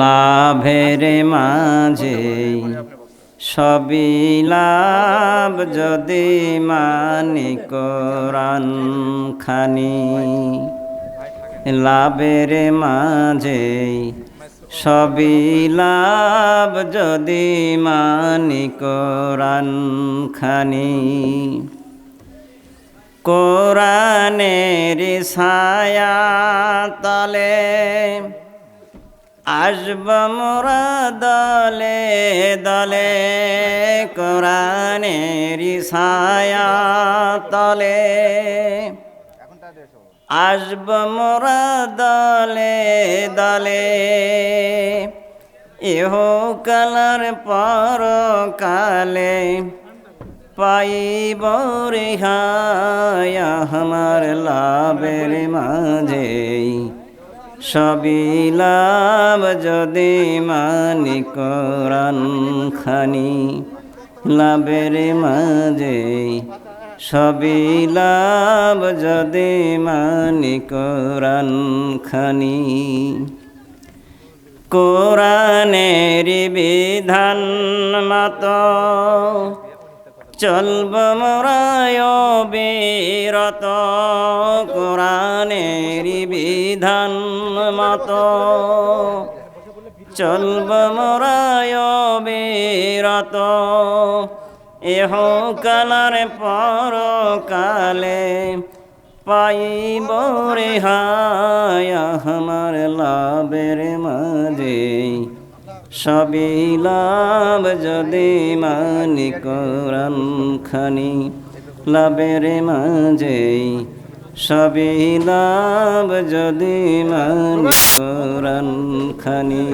লাভের মাঝে সবই লাভ যদি মানি কোরআন খানি। লাভের মাঝে সবই লাভ যদি মানি কোরআন খানি। কোরআনের ছায়া তলে আসব মোরা দলে দলে কোরআনের ছায়া তলে। আসব মোরা দলে দলে ইহো কালার পর কালে পাইব রেহায় আমার লাভের মাঝে সবই লাভ যদি মানি কোরআন খানি, লাভের মাঝে সবই লাভ যদি মানি কোরআন খানি। কোরআনের বিধান মত চলব মরায় বীরত বিধান মত। চলব মরায় বীরত এহ কালার পর কালে পাইব রেহায় আমার লাভের মাঝে। সবই লাভ যদি মানি কোরআন খানি লাভের মাঝে সবই লাভ যদি মানি খানি।